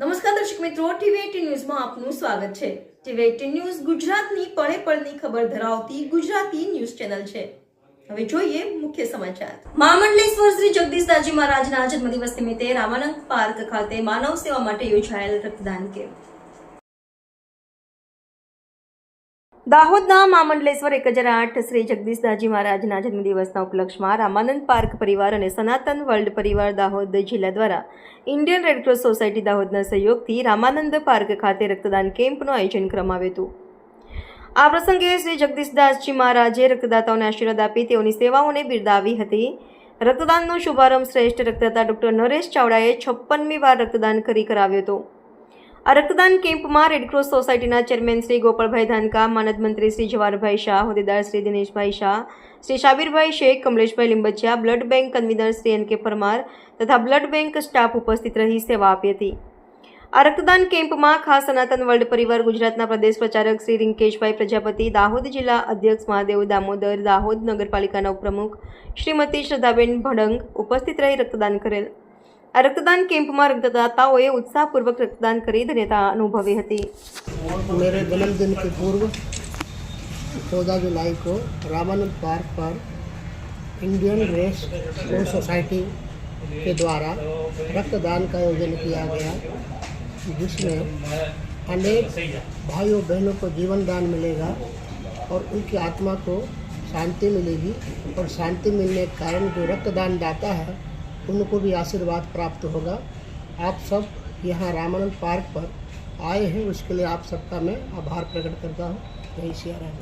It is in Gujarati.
નમસ્કાર દર્શક મિત્રો ટીવી ન્યૂઝમાં આપનું સ્વાગત છે. ટીવી એટીન ન્યૂઝ ગુજરાતની પળે પળની ખબર ધરાવતી ગુજરાતી ન્યૂઝ ચેનલ છે. હવે જોઈએ મુખ્ય સમાચાર. મહામંડલેશ્વર શ્રી જગદીશદાસજી મહારાજના જન્મદિવસ નિમિત્તે રામાનંદ પાર્ક ખાતે માનવ સેવા માટે યોજાયેલ રક્તદાન કેમ્પ. દાહોદના મામંડલેશ્વર એક હજાર આઠ શ્રી જગદીશદાજી મહારાજના જન્મદિવસના ઉપલક્ષમાં રામાનંદ પાર્ક પરિવાર અને સનાતન વર્લ્ડ પરિવાર દાહોદ જિલ્લા દ્વારા ઇન્ડિયન રેડક્રોસ સોસાયટી દાહોદના સહયોગથી રામાનંદ પાર્ક ખાતે રક્તદાન કેમ્પનું આયોજન કરવામાં આવ્યું હતું. આ પ્રસંગે શ્રી જગદીશદાસજી મહારાજે રક્તદાતાઓને આશીર્વાદ આપી તેઓની સેવાઓને બિરદાવી હતી. રક્તદાનનો શુભારંભ શ્રેષ્ઠ રક્તદાતા ડૉક્ટર નરેશ ચાવડાએ છપ્પનમી વાર રક્તદાન કરી કરાવ્યો હતો. આ રક્તદાન કેમ્પમાં રેડક્રોસ સોસાયટીના ચેરમેન શ્રી ગોપાલભાઈ ધાનકા, માનદ મંત્રી Shri Jawaharbhai Shah, હોદ્દેદાર Shri Dineshbhai Shah, Shri Shabirbhai Shaikh, Kamleshbhai Limbachiya, blood bank convener Shri N K Parmar તથા બ્લડ બેંક સ્ટાફ ઉપસ્થિત રહી સેવા આપી હતી. આ રક્તદાન કેમ્પમાં ખાસ સનાતન વર્લ્ડ પરિવાર ગુજરાતના પ્રદેશ પ્રચારક શ્રી રિંકેશભાઈ પ્રજાપતિ, દાહોદ જિલ્લા અધ્યક્ષ મહાદેવ દામોદર, દાહોદ નગરપાલિકાના ઉપપ્રમુખ શ્રીમતી શ્રદ્ધાબેન ભડંગ ઉપસ્થિત રહી રક્તદાન કરેલ આ રક્તદાન કેમ્પમાં રક્તદાતાઓએ ઉત્સાહપૂર્વક રક્તદાન કરી ધન્યતા અનુભવી હતી मेरे जन्मदिन के पूर्व 14 जुलाई को रामानंद पार्क पर इंडियन रेस रो सोसाइटी के द्वारा रक्तदान का आयोजन किया गया जिसमें अनेक भाइयों बहनों को जीवन दान मिलेगा और उनकी आत्मा को शांति मिलेगी और शांति मिलने के कारण जो रक्तदान दाता है उनको भी आशीर्वाद प्राप्त होगा आप सब यहाँ रामानंद पार्क पर आए हैं उसके लिए आप सबका मैं आभार प्रकट करता हूँ जय सिया राम